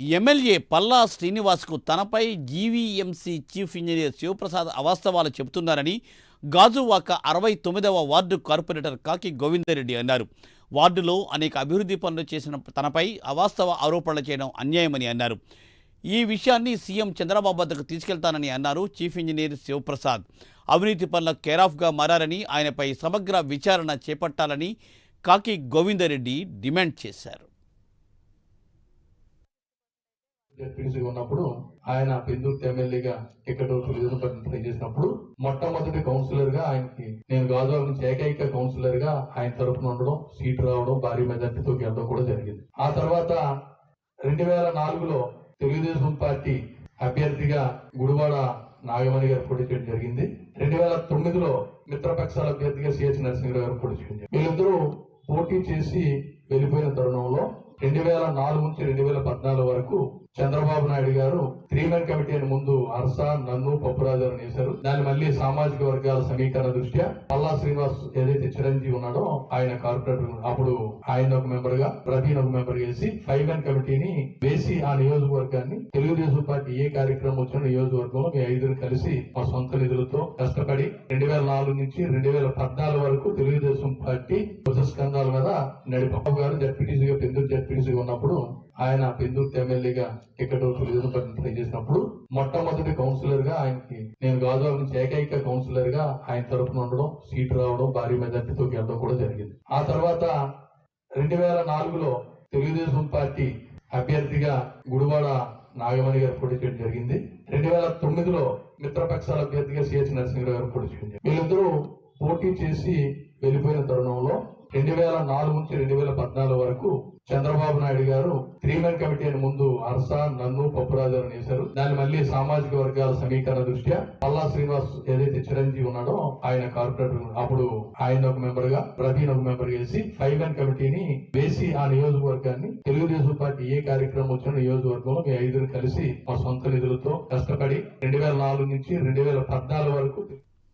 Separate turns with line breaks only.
MLA Palla శ్రీనివాస్కు తనపై GVMC chief engineer Sivaprasad అవాస్తవాలు చెబుతున్నారని గాజువాక అరవై తొమ్మిదవ వార్డు కార్పొరేటర్ కాకి గోవిందరెడ్డి అన్నారు. వార్డులో అనేక అభివృద్ధి పనులు చేసిన తనపై అవాస్తవ ఆరోపణలు చేయడం అన్యాయమని అన్నారు. ఈ విషయాన్ని సీఎం చంద్రబాబు వద్దకు తీసుకెళ్తానని అన్నారు చీఫ్ ఇంజనీర్ శివప్రసాద్. అవినీతి పనుల కేరాఫ్గా మారారని ఆయనపై సమగ్ర విచారణ చేపట్టాలని కాకి గోవిందరెడ్డి డిమాండ్ చేశారు.
జడ్పీసీ ఉన్నప్పుడు ఆయన పెందుర్తి ఎమ్మెల్యేగా టికెట్ తెలుగుదేశం చేసినప్పుడు మొట్టమొదటి కౌన్సిలర్గా ఆయనకి నేను గాజువాక నుంచి ఏకైక కౌన్సిలర్గా ఆయన తరపున ఉండడం సీటు రావడం భారీ మెజార్టీతో గెలవడం కూడా జరిగింది. ఆ తర్వాత రెండు వేల నాలుగులో తెలుగుదేశం పార్టీ అభ్యర్థిగా గుడివాడ నాగమణి గారు పోటీ చేయడం జరిగింది. రెండు వేల తొమ్మిదిలో మిత్రపక్షాల అభ్యర్థిగా సిహెచ్ నరసింహరావు గారు పోటీ చేయడం వీళ్ళిద్దరూ పోటీ చేసి వెళ్ళిపోయిన తర్వాత వేల నాలుగు నుంచి రెండు వేల పద్నాలుగు వరకు చంద్రబాబు నాయుడు గారు త్రీ మెన్ కమిటీ అని ముందు అర్స నన్ను పప్పురాజు అని వేశారు. దాన్ని మళ్ళీ సామాజిక వర్గాల సమీకరణ దృష్ట్యా పల్లా శ్రీనివాస్ ఏదైతే చిరంజీవి ఉన్నాడో ఆయన కార్పొరేటర్ అప్పుడు ఆయన ఒక మెంబర్గా ప్రవీణ్ ఒక మెంబర్ వేసి ఫైవ్ మెన్ కమిటీని వేసి ఆ నియోజకవర్గాన్ని తెలుగుదేశం పార్టీ ఏ కార్యక్రమం వచ్చిన నియోజకవర్గంలో మీ ఐదుగురు కలిసి మా సొంత నిధులతో కష్టపడి రెండు వేల నాలుగు నుంచి రెండు వేల పద్నాలుగు వరకు తెలుగుదేశం పార్టీ స్కందాలు మీద నడిపాబు గారు జడ్పీటీసీగా పెందూరు జడ్పీటీసీగా ఉన్నప్పుడు ఆయన పెందూరు ఎమ్మెల్యేగా టికెట్ ట్రై చేసినప్పుడు మొట్టమొదటి కౌన్సిలర్గా ఆయనకి నేను గాజువాక నుంచి ఏకైక కౌన్సిలర్గా ఆయన తరపున ఉండడం సీటు రావడం భారీ మెజార్టీతో గెలవడం కూడా జరిగింది. ఆ తర్వాత రెండు వేల నాలుగులో తెలుగుదేశం పార్టీ అభ్యర్థిగా గుడివాడ నాగమణి గారు పోటీ చేయడం జరిగింది. రెండు వేల తొమ్మిదిలో మిత్రపక్షాల అభ్యర్థిగా సిహెచ్ నరసింహరావు గారు పోటీ చేయడం వీళ్ళిద్దరూ పోటీ చేసి వెళ్ళిపోయిన తరుణంలో రెండు వేల నాలుగు నుంచి రెండు వేల పద్నాలుగు వరకు చంద్రబాబు నాయుడు గారు త్రీ కమిటీ అని ముందు అర్స నన్ను పప్పురాజు అని వేశారు దాన్ని మళ్ళీ సామాజిక వర్గాల సమీకరణ దృష్ట్యా పల్లా శ్రీనివాస్ ఏదైతే చిరంజీవి ఉన్నాడో ఆయన కార్పొరేటర్ అప్పుడు ఆయన ఒక మెంబర్గా ప్రవీణ్ ఒక మెంబర్ వేసి ఫైవ్ మెన్ కమిటీని వేసి ఆ నియోజకవర్గాన్ని తెలుగుదేశం పార్టీ ఏ కార్యక్రమం వచ్చిన నియోజకవర్గంలో మీ ఐదుగురు కలిసి మా సొంత నిధులతో కష్టపడి రెండు వేల నాలుగు నుంచి రెండు వేల పద్నాలుగు వరకు